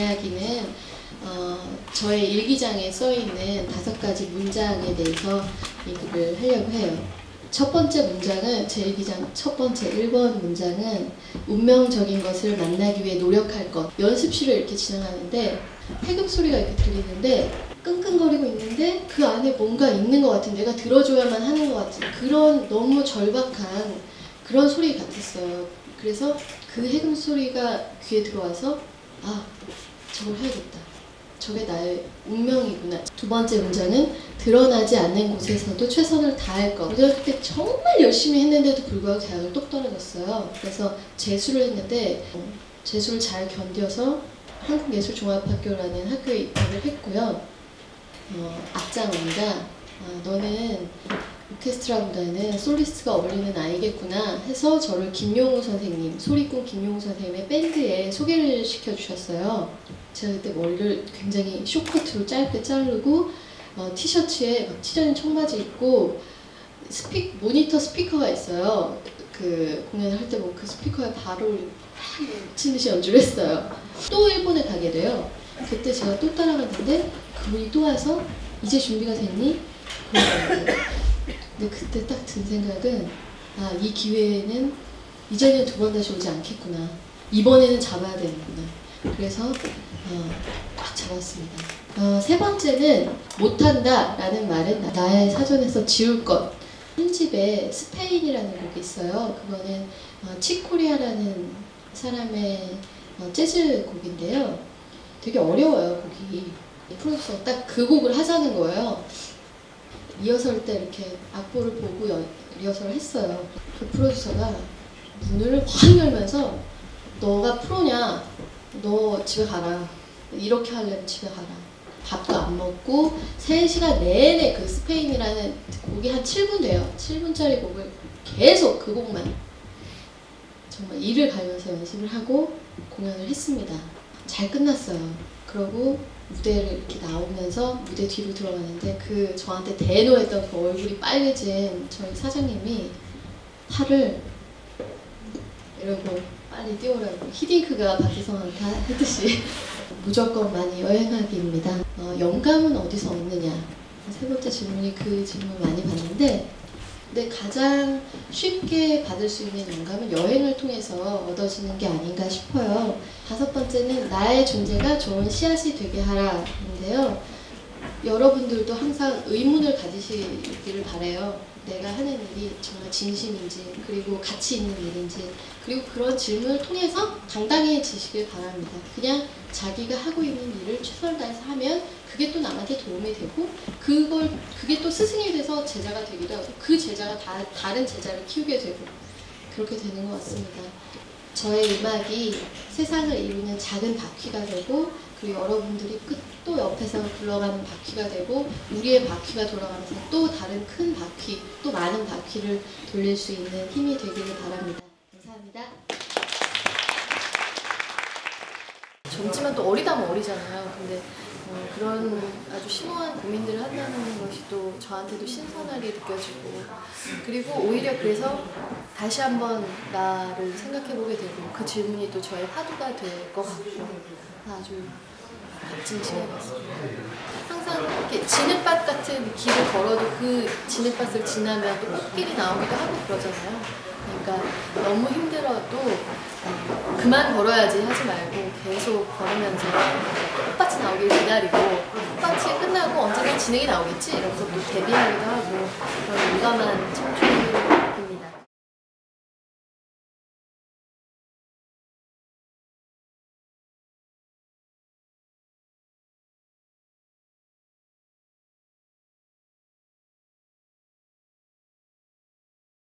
이야기는 어, 저의 일기장에 써 있는 다섯 가지 문장에 대해서 얘기를 하려고 해요. 첫 번째 문장은 제 일기장 첫 번째 1번 문장은 운명적인 것을 만나기 위해 노력할 것. 연습실을 이렇게 지나가는데 해금 소리가 이렇게 들리는데 끙끙거리고 있는데 그 안에 뭔가 있는 것 같은 내가 들어줘야만 하는 것 같은 그런 너무 절박한 그런 소리 같았어요. 그래서 그 해금 소리가 귀에 들어와서 아 저걸 해야겠다. 저게 나의 운명이구나. 두 번째 문장은 드러나지 않는 곳에서도 최선을 다할 것. 고등학교 때 정말 열심히 했는데도 불구하고 대학을 똑 떨어졌어요. 그래서 재수를 했는데 어, 재수를 잘 견뎌서 한국예술종합학교라는 학교에 입학을 했고요. 어, 악장원이가 아, 너는 오케스트라보다는 솔리스트가 어울리는 아이겠구나 해서 저를 김용우 선생님, 소리꾼 김용우 선생님의 밴드에 소개를 시켜주셨어요. 제가 그때 머리를 굉장히 쇼커트로 짧게 자르고 어, 티셔츠에 막 찢어진 청바지 입고 스피 모니터 스피커가 있어요. 그 공연을 할 때 뭐 그 스피커에 바로 미친 듯이 연주를 했어요. 또 일본에 가게 돼요. 그때 제가 또 따라갔는데 그분이 또 와서 이제 준비가 됐니? 근데 그때 딱 든 생각은 아 이 기회에는 이제는 두 번 다시 오지 않겠구나. 이번에는 잡아야 되는구나. 그래서 어, 꽉 잡았습니다. 어, 세 번째는 못한다 라는 말은 나의 사전에서 지울 것. 한 집에 스페인이라는 곡이 있어요. 그거는 어, 치코리아라는 사람의 어, 재즈 곡인데요. 되게 어려워요 곡이. 프로듀서가 딱그 곡을 하자는 거예요. 리허설 때 이렇게 악보를 보고 여- 리허설을 했어요. 그 프로듀서가 문을 확 열면서 너가 프로냐? 너 집에 가라. 이렇게 하려면 집에 가라. 밥도 안 먹고 3시간 내내 그 스페인이라는 곡이 한 7분 돼요. 7분짜리 곡을 계속 그 곡만 정말 이를 갈면서 연습을 하고 공연을 했습니다. 잘 끝났어요. 그러고 무대를 이렇게 나오면서 무대 뒤로 들어가는데 그 저한테 대노했던 그 얼굴이 빨개진 저희 사장님이 팔을 이러고 빨리 뛰어오라고 히딩크가 박지성한테 했듯이 무조건 많이 여행하기입니다. 어, 영감은 어디서 얻느냐? 세 번째 질문이 그 질문 많이 받는데 근데 가장 쉽게 받을 수 있는 영감은 여행을 통해서 얻어지는 게 아닌가 싶어요. 다섯 번째는 나의 존재가 좋은 씨앗이 되게 하라인데요. 여러분들도 항상 의문을 가지시기를 바래요. 내가 하는 일이 정말 진심인지 그리고 가치 있는 일인지 그리고 그런 질문을 통해서 당당해지시길 바랍니다. 그냥 자기가 하고 있는 일을 최선을 다해서 하면 그게 또 남한테 도움이 되고 그걸 그게 또 스승이 돼서 제자가 되기도 하고 그 제자가 다, 다른 제자를 키우게 되고 그렇게 되는 것 같습니다. 저의 음악이 세상을 이루는 작은 바퀴가 되고 그리고 여러분들이 끝또 옆에서 굴러가는 바퀴가 되고 우리의 바퀴가 돌아가면서 또 다른 큰 바퀴 또 많은 바퀴를 돌릴 수 있는 힘이 되기를 바랍니다. 감사합니다. 젊지만 또 어리다면 어리잖아요. 근데 어, 그런 아주 심오한 고민들을 한다는 것이 또 저한테도 신선하게 느껴지고 그리고 오히려 그래서 다시 한번 나를 생각해보게 되고 그 질문이 또 저의 화두가 될 것 같고 아주 값 진 시간이었습니다. 항상 이렇게 진흙밭 같은 길을 걸어도 그 진흙밭을 지나면 또 꽃길이 나오기도 하고 그러잖아요. 그러니까 너무 힘들어도 어, 그만 걸어야지 하지 말고 계속 걸으면서 꽃밭이 나오길 기다리고 꽃밭이 끝나고 언젠가 진흙이 나오겠지 이러면서 또 데뷔하기도 하고 그런 유감한 청춘을